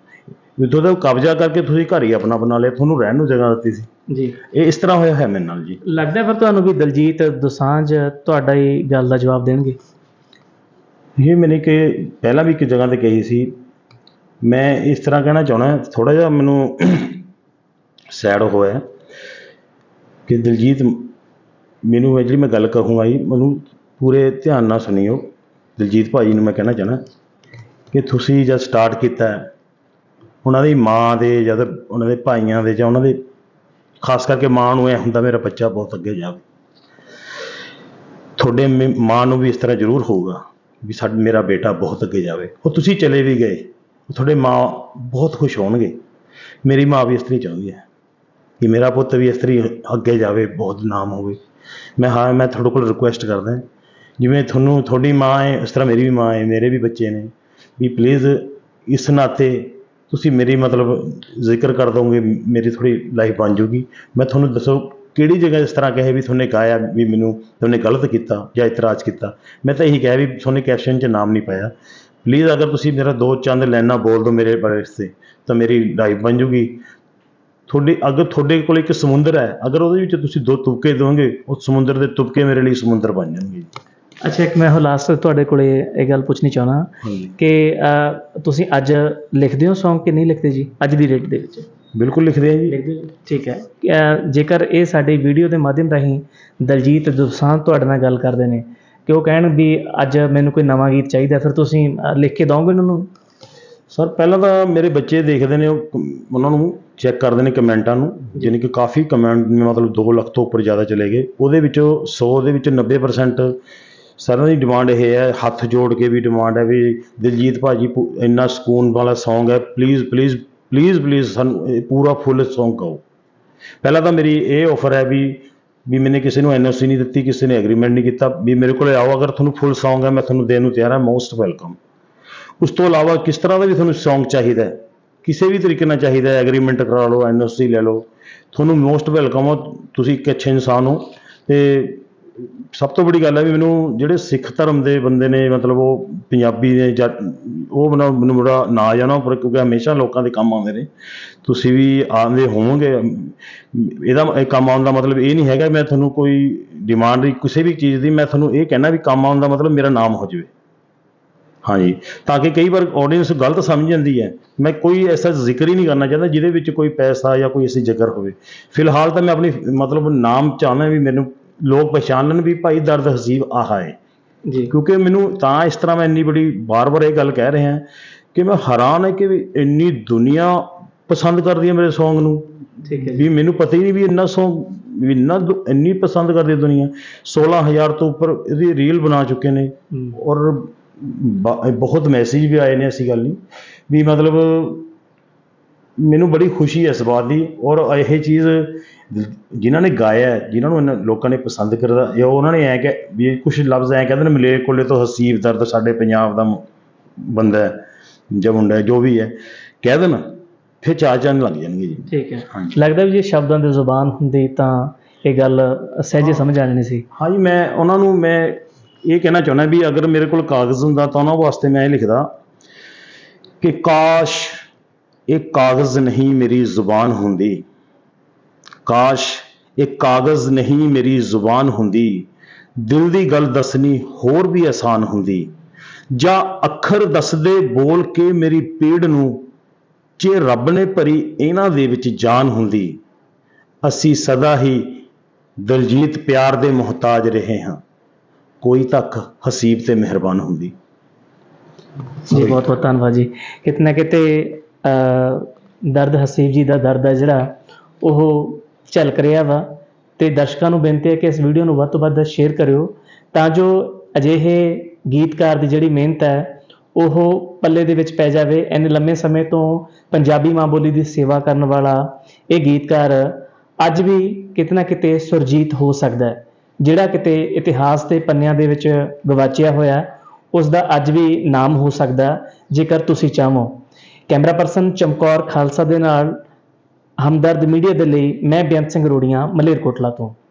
ਵੀ ਤੁਹਾਡਾ ਕਬਜ਼ਾ ਕਰਕੇ ਤੁਸੀਂ ਘਰ ਹੀ ਆਪਣਾ ਬਣਾ ਲਿਆ। ਤੁਹਾਨੂੰ ਰਹਿਣ ਨੂੰ ਜਗ੍ਹਾ ਦਿੱਤੀ ਸੀ। ਜੀ। ਇਹ ਇਸ ਤਰ੍ਹਾਂ ਹੋਇਆ ਹੈ ਮੇਰੇ ਨਾਲ ਜੀ। ਲੱਗਦਾ ਫਿਰ ਤੁਹਾਨੂੰ ਵੀ ਦਲਜੀਤ ਦੋਸਾਂਝ ਤੁਹਾਡਾ ਹੀ ਗੱਲ ਦਾ ਜਵਾਬ ਦੇਣਗੇ? ਇਹ ਮੈंने ਕਿ ਪਹਿਲਾਂ ਵੀ ਇੱਕ ਜਗ੍ਹਾ ਤੇ ਕਹੀ ਸੀ। ਮੈਂ ਇਸ ਤਰ੍ਹਾਂ ਕਹਿਣਾ ਚਾਹਣਾ ਥੋੜਾ ਜਿਹਾ ਮੈਨੂੰ ਸੈਡ ਹੋਇਆ ਕਿ ਦਿਲਜੀਤ ਮੈਨੂੰ ਜਿਹੜੀ ਮੈਂ ਗੱਲ ਕਹੂੰਗਾ ਜੀ ਮੈਨੂੰ ਪੂਰੇ ਧਿਆਨ ਨਾਲ ਸੁਣਿਓ। ਦਿਲਜੀਤ ਭਾਜੀ ਨੂੰ ਮੈਂ ਕਹਿਣਾ ਚਾਹਣਾ ਕਿ ਤੁਸੀਂ ਜਦ ਸਟਾਰਟ ਕੀਤਾ ਉਹਨਾਂ ਦੀ ਮਾਂ ਦੇ ਜਦ ਉਹਨਾਂ ਦੇ ਭਾਈਆਂ ਦੇ ਜਾਂ ਉਹਨਾਂ ਦੇ ਖਾਸ ਕਰਕੇ ਮਾਂ ਨੂੰ ਇਹ ਹੁੰਦਾ ਮੇਰਾ ਬੱਚਾ ਬਹੁਤ ਅੱਗੇ ਜਾਵੇ। ਤੁਹਾਡੇ ਮਾਂ ਨੂੰ ਵੀ ਇਸ ਤਰ੍ਹਾਂ ਜ਼ਰੂਰ ਹੋਊਗਾ ਵੀ ਸਾਡਾ, ਮੇਰਾ ਬੇਟਾ ਬਹੁਤ ਅੱਗੇ ਜਾਵੇ। ਉਹ ਤੁਸੀਂ ਚਲੇ ਵੀ ਗਏ ਤੁਹਾਡੇ ਮਾਂ ਬਹੁਤ ਖੁਸ਼ ਹੋਣਗੇ। ਮੇਰੀ ਮਾਂ ਵੀ ਇਸ ਤਰ੍ਹਾਂ ਚਾਹੁੰਦੀ ਹੈ ਕਿ ਮੇਰਾ ਪੁੱਤ ਵੀ ਇਸ ਤਰ੍ਹਾਂ ਅੱਗੇ ਜਾਵੇ, ਬਹੁਤ ਨਾਮ ਹੋਵੇ। ਮੈਂ ਹਾਂ, ਮੈਂ ਤੁਹਾਡੇ ਕੋਲ ਰਿਕੁਐਸਟ ਕਰਦਾ ਜਿਵੇਂ ਤੁਹਾਨੂੰ, ਤੁਹਾਡੀ ਮਾਂ ਹੈ, ਇਸ ਤਰ੍ਹਾਂ ਮੇਰੀ ਵੀ ਮਾਂ ਹੈ, ਮੇਰੇ ਵੀ ਬੱਚੇ ਨੇ, ਵੀ ਪਲੀਜ਼ ਇਸ ਨਾਤੇ ਤੁਸੀਂ ਮੇਰੀ ਮਤਲਬ ਜ਼ਿਕਰ ਕਰ ਦੋਗੇ, ਮੇਰੀ ਥੋੜ੍ਹੀ ਲਾਈਫ ਬਣ ਜੂਗੀ ਮੈਂ ਤੁਹਾਨੂੰ ਦੱਸੋ, ਕਿਹੜੀ ਜਗ੍ਹਾ ਇਸ ਤਰ੍ਹਾਂ ਕਹੇ ਵੀ ਤੁਹਾਨੇ ਗਾਇਆ ਵੀ ਮੈਨੂੰ, ਤੁਹਾਨੇ ਗਲਤ ਕੀਤਾ ਜਾਂ ਇਤਰਾਜ਼ ਕੀਤਾ? ਮੈਂ ਤਾਂ ਇਹੀ ਕਿਹਾ ਵੀ ਤੁਹਾਨੇ ਕੈਪਸ਼ਨ 'ਚ ਨਾਮ ਨਹੀਂ ਪਾਇਆ। ਪਲੀਜ਼ ਅਗਰ ਤੁਸੀਂ ਮੇਰਾ ਦੋ ਚੰਦ ਲਾਈਨਾਂ ਬੋਲ ਦਿਓ ਮੇਰੇ ਬਾਰੇ ਤੇ, ਤਾਂ ਮੇਰੀ ਲਾਈਫ ਬਣ ਜੂਗੀ ਤੁਹਾਡੇ, ਅਗਰ ਤੁਹਾਡੇ ਕੋਲ ਇੱਕ ਸਮੁੰਦਰ ਹੈ, ਅਗਰ ਉਹਦੇ ਵਿੱਚ ਤੁਸੀਂ ਦੋ ਤੁਪਕੇ ਦੋਗੇ ਉਹ ਸਮੁੰਦਰ ਦੇ ਤੁਪਕੇ ਮੇਰੇ ਲਈ ਸਮੁੰਦਰ ਬਣ ਜਾਣਗੇ। ਅੱਛਾ ਇੱਕ ਮੈਂ ਉਹ ਲਾਸਟ ਤੁਹਾਡੇ ਕੋਲੇ ਇਹ ਗੱਲ ਪੁੱਛਣੀ ਚਾਹਣਾ ਕਿ ਤੁਸੀਂ ਅੱਜ ਲਿਖਦੇ ਹੋ Song ਕਿ ਨਹੀਂ ਲਿਖਦੇ ਜੀ? ਅੱਜ ਦੀ ਡੇਟ ਦੇ ਵਿੱਚ। ਬਿਲਕੁਲ ਲਿਖਦੇ ਆ ਜੀ। ਹੋ? ਠੀਕ ਹੈ। ਜੇਕਰ ਇਹ ਸਾਡੀ ਵੀਡੀਓ ਦੇ ਮਾਧਿਅਮ ਰਾਹੀਂ ਦਲਜੀਤ ਦੋਸਾਂਝ ਤੁਹਾਡੇ ਨਾਲ ਗੱਲ ਕਰਦੇ ਨੇ ਕਿ ਉਹ ਕਹਿਣ ਵੀ ਅੱਜ ਮੈਨੂੰ ਕੋਈ ਨਵਾਂ ਗੀਤ ਚਾਹੀਦਾ ਫਿਰ ਤੁਸੀਂ ਲਿਖ ਕੇ ਦੋਗੇ ਉਹਨਾਂ ਨੂੰ? ਸਰ ਪਹਿਲਾਂ ਤਾਂ ਮੇਰੇ ਬੱਚੇ ਦੇਖਦੇ ਨੇ ਉਹ ਉਹਨਾਂ ਨੂੰ ਚੈੱਕ ਕਰਦੇ ਨੇ ਕਮੈਂਟਾਂ ਨੂੰ ਯਾਨੀ ਕਿ ਕਾਫੀ ਕਮੈਂਟ ਮਤਲਬ 2 ਲੱਖ ਤੋਂ ਉੱਪਰ ਜ਼ਿਆਦਾ ਚਲੇ ਗਏ। ਉਹਦੇ ਵਿੱਚੋਂ 100 ਦੇ ਵਿੱਚ 90% ਸਾਰਿਆਂ ਦੀ ਡਿਮਾਂਡ ਇਹ ਹੈ, ਹੱਥ ਜੋੜ ਕੇ ਵੀ ਡਿਮਾਂਡ ਹੈ ਵੀ ਦਿਲਜੀਤ ਭਾਅ ਜੀ ਪੂ- ਇੰਨਾ ਸਕੂਨ ਵਾਲਾ ਸੌਂਗ ਹੈ ਪਲੀਜ਼ ਪਲੀਜ਼ ਪਲੀਜ਼ ਪਲੀਜ਼ ਸਾਨੂੰ ਇਹ ਪੂਰਾ ਫੁੱਲ ਸੌਂਗ ਗਾਓ ਪਹਿਲਾਂ ਤਾਂ ਮੇਰੀ ਇਹ ਆਫਰ ਹੈ ਵੀ ਵੀ ਮੈਨੇ ਕਿਸੇ ਨੂੰ ਐਨਓਸੀ ਨਹੀਂ ਦਿੱਤੀ, ਕਿਸੇ ਨੇ ਐਗਰੀਮੈਂਟ ਨਹੀਂ ਕੀਤਾ, ਵੀ ਮੇਰੇ ਕੋਲੇ ਆਓ, ਅਗਰ ਤੁਹਾਨੂੰ ਫੁੱਲ ਸੌਂਗ ਹੈ, ਮੈਂ ਤੁਹਾਨੂੰ ਦੇਣ ਨੂੰ ਤਿਆਰ ਹਾਂ ਮੋਸਟ ਵੈਲਕਮ ਉਸ ਤੋਂ ਇਲਾਵਾ ਕਿਸ ਤਰ੍ਹਾਂ ਦਾ ਵੀ ਤੁਹਾਨੂੰ ਸੌਂਗ ਚਾਹੀਦਾ ਹੈ, ਕਿਸੇ ਵੀ ਤਰੀਕੇ ਨਾਲ ਚਾਹੀਦਾ ਹੈ ਐਗਰੀਮੈਂਟ ਕਰਾ ਲਓ ਐਨਓਸੀ ਲੈ ਲਓ, ਤੁਹਾਨੂੰ ਮੋਸਟ ਵੈਲਕਮ ਹੋ, ਤੁਸੀਂ ਇੱਕ ਅੱਛੇ ਇਨਸਾਨ ਹੋ, ਤੇ ਸਭ ਤੋਂ ਬੜੀ ਗੱਲ ਹੈ ਵੀ ਮੈਨੂੰ ਜਿਹੜੇ ਸਿੱਖ ਧਰਮ ਦੇ ਬੰਦੇ ਨੇ, ਮਤਲਬ ਉਹ ਪੰਜਾਬੀ ਨੇ ਜਾਂ ਉਹ ਮੈਨੂੰ ਮੈਨੂੰ ਬੜਾ ਨਾਜ਼ ਆ ਨਾ ਪਰ ਕਿਉਂਕਿ ਹਮੇਸ਼ਾ ਲੋਕਾਂ ਦੇ ਕੰਮ ਆਉਂਦੇ ਨੇ। ਤੁਸੀਂ ਵੀ ਆਉਂਦੇ ਹੋਵੋਗੇ। ਇਹਦਾ ਇਹ ਕੰਮ ਆਉਣ ਦਾ ਮਤਲਬ ਇਹ ਨਹੀਂ ਹੈਗਾ ਮੈਂ ਤੁਹਾਨੂੰ ਕੋਈ ਡਿਮਾਂਡ ਦੀ, ਕਿਸੇ ਵੀ ਚੀਜ਼ ਦੀ, ਮੈਂ ਤੁਹਾਨੂੰ ਇਹ ਕਹਿਣਾ ਵੀ ਕੰਮ ਆਉਣ ਦਾ ਮਤਲਬ ਮੇਰਾ ਨਾਮ ਹੋ ਜਾਵੇ। ਹਾਂਜੀ। ਤਾਂ ਕਿ ਕਈ ਵਾਰ ਆਡੀਅנס ਗਲਤ ਸਮਝ ਜਾਂਦੀ ਹੈ। ਮੈਂ ਕੋਈ ਐਸਾ ਜ਼ਿਕਰ ਹੀ ਨਹੀਂ ਕਰਨਾ ਚਾਹੁੰਦਾ ਜਿਹਦੇ ਵਿੱਚ ਕੋਈ ਪੈਸਾ ਜਾਂ ਕੋਈ ਐਸੀ ਜ਼ਿਕਰ ਹੋਵੇ। ਫਿਲਹਾਲ ਤਾਂ ਮੈਂ ਆਪਣੀ ਮਤਲਬ ਨਾਮ ਚਾਹੁੰਦਾ ਵੀ ਮੈਨੂੰ ਲੋਕ ਪਛਾਣਨ ਵੀ ਭਾਈ ਦਰਦ ਹਸੀਬ ਆਹ ਹੈ। ਜੀ। ਕਿਉਂਕਿ ਮੈਨੂੰ ਤਾਂ ਇਸ ਤਰ੍ਹਾਂ ਮੈਂ ਇੰਨੀ ਬੜੀ ਵਾਰ-ਵਾਰ ਇਹ ਗੱਲ ਕਹਿ ਰਿਹਾ ਕਿ ਮੈਂ ਹੈਰਾਨ ਹੈ ਕਿ ਵੀ ਇੰਨੀ ਦੁਨੀਆ ਪਸੰਦ ਕਰਦੀ ਹੈ ਮੇਰੇ Song ਨੂੰ। ਠੀਕ ਹੈ ਵੀ ਮੈਨੂੰ ਪਤਾ ਹੀ ਨਹੀਂ ਵੀ ਇੰਨਾ Song ਵੀ ਇੰਨਾ ਇੰਨੀ ਪਸੰਦ ਕਰਦੀ ਹੈ ਦੁਨੀਆ। 16000 ਤੋਂ ਉੱਪਰ ਇਹਦੀ ਰੀਲ ਬਣਾ ਚੁੱਕੇ ਨੇ ਔਰ ਬਹੁਤ ਮੈਸੇਜ ਵੀ ਆਏ ਨੇ ਐਸੀ ਗੱਲ ਨਹੀਂ। ਵੀ ਮਤਲਬ ਮੈਨੂੰ ਬੜੀ ਖੁਸ਼ੀ ਹੈ ਇਸ ਬਾਤ ਦੀ ਔਰ ਇਹ ਚੀਜ਼ ਜਿਨ੍ਹਾਂ ਨੇ ਗਾਇਆ ਹੈ, ਜਿਨ੍ਹਾਂ ਨੂੰ ਇਹਨਾਂ ਲੋਕਾਂ ਨੇ ਪਸੰਦ ਕਰਦਾ ਇਹ ਉਹਨਾਂ ਨੇ ਐ ਕਿ ਵੀ ਕੁਝ ਲਫ਼ਜ਼ ਐ ਕਹਿੰਦੇ ਨੇ ਮਲੇ ਕੋਲੇ ਤੋਂ ਹਸੀਬ ਦਰਦ ਸਾਡੇ ਪੰਜਾਬ ਦਾ ਬੰਦਾ ਹੈ ਜਾਂ ਮੁੰਡਾ ਹੈ ਜੋ ਵੀ ਹੈ ਕਹਿ ਦੇਣ ਫਿਰ ਚਾਰ ਚੰਨ ਲੱਗ ਜਾਣਗੇ ਜੀ। ਠੀਕ ਹੈ। ਲੱਗਦਾ ਵੀ ਜੇ ਸ਼ਬਦਾਂ ਦੀ ਜ਼ੁਬਾਨ ਹੁੰਦੀ ਤਾਂ ਇਹ ਗੱਲ ਸਹਿਜੇ ਸਮਝ ਆ ਜਾਣੀ ਸੀ। ਹਾਂਜੀ ਮੈਂ ਉਹਨਾਂ ਨੂੰ ਮੈਂ ਇਹ ਕਹਿਣਾ ਚਾਹੁੰਦਾ ਵੀ ਅਗਰ ਮੇਰੇ ਕੋਲ ਕਾਗਜ਼ ਹੁੰਦਾ ਤਾਂ ਉਹਨਾਂ ਵਾਸਤੇ ਮੈਂ ਇਹ ਲਿਖਦਾ ਕਿ ਕਾਸ਼ ਇਹ ਕਾਗਜ਼ ਨਹੀਂ ਮੇਰੀ ਜ਼ੁਬਾਨ ਹੁੰਦੀ। ਕਾਸ਼ ਇਹ ਕਾਗਜ਼ ਨਹੀਂ ਮੇਰੀ ਜ਼ੁਬਾਨ ਹੁੰਦੀ। ਦਿਲ ਦੀ ਗੱਲ ਦੱਸਣੀ ਹੋਰ ਵੀ ਆਸਾਨ ਹੁੰਦੀ। ਜਾਂ ਅੱਖਰ ਦੱਸਦੇ ਬੋਲ ਕੇ ਮੇਰੀ ਪੀੜ ਨੂੰ ਜੇ ਰੱਬ ਨੇ ਭਰੀ ਇਹਨਾਂ ਦੇ ਵਿੱਚ ਜਾਨ ਹੁੰਦੀ। ਅਸੀਂ ਸਦਾ ਹੀ ਦਿਲਜੀਤ ਪਿਆਰ ਦੇ ਮੁਹਤਾਜ ਰਹੇ ਹਾਂ। ਕੋਈ ਤੱਕ ਹਸੀਬ ਤੇ ਮਿਹਰਬਾਨ ਹੁੰਦੀ। ਜੀ ਬਹੁਤ ਬਹੁਤ ਧੰਨਵਾਦ ਜੀ। ਕਿਤੇ ਨਾ ਕਿਤੇ ਦਰਦ ਹਸੀਬ ਜੀ ਦਾ ਦਰਦ ਹੈ ਜਿਹੜਾ ਉਹ ਝਲਕ ਰਿਹਾ ਵਾ ਤੇ ਦਰਸ਼ਕਾਂ ਨੂੰ ਬੇਨਤੀ ਹੈ ਕਿ ਇਸ ਵੀਡੀਓ ਨੂੰ ਵੱਧ ਤੋਂ ਵੱਧ ਸ਼ੇਅਰ ਕਰਿਓ ਤਾਂ ਜੋ ਅਜਿਹੇ ਗੀਤਕਾਰ ਦੀ ਜਿਹੜੀ ਮਿਹਨਤ ਹੈ ਉਹ ਪੱਲੇ ਦੇ ਵਿੱਚ ਪੈ ਜਾਵੇ। ਇੰਨੇ ਲੰਮੇ ਸਮੇਂ ਤੋਂ ਪੰਜਾਬੀ ਮਾਂ ਬੋਲੀ ਦੀ ਸੇਵਾ ਕਰਨ ਵਾਲਾ ਇਹ ਗੀਤਕਾਰ ਅੱਜ ਵੀ ਕਿਤੇ ਨਾ ਕਿਤੇ ਸੁਰਜੀਤ ਹੋ ਸਕਦਾ ਹੈ। ਜਿਹੜਾ ਕਿਤੇ ਇਤਿਹਾਸ ਦੇ ਪੰਨਿਆਂ ਦੇ ਵਿੱਚ ਗਵਾਚਿਆ ਹੋਇਆ ਹੈ, ਉਸ ਦਾ ਅੱਜ ਵੀ ਨਾਮ ਹੋ ਸਕਦਾ ਜੇਕਰ ਤੁਸੀਂ ਚਾਹੋ। ਕੈਮਰਾ ਪਰਸਨ ਚਮਕੌਰ ਖਾਲਸਾ ਦੇ ਨਾਲ ਹਮਦਰਦ ਮੀਡੀਆ ਦੇ ਲਈ ਮੈਂ ਬੇਅੰਤ ਸਿੰਘ ਰੋੜੀਆਂ ਮਲੇਰਕੋਟਲਾ ਤੋਂ।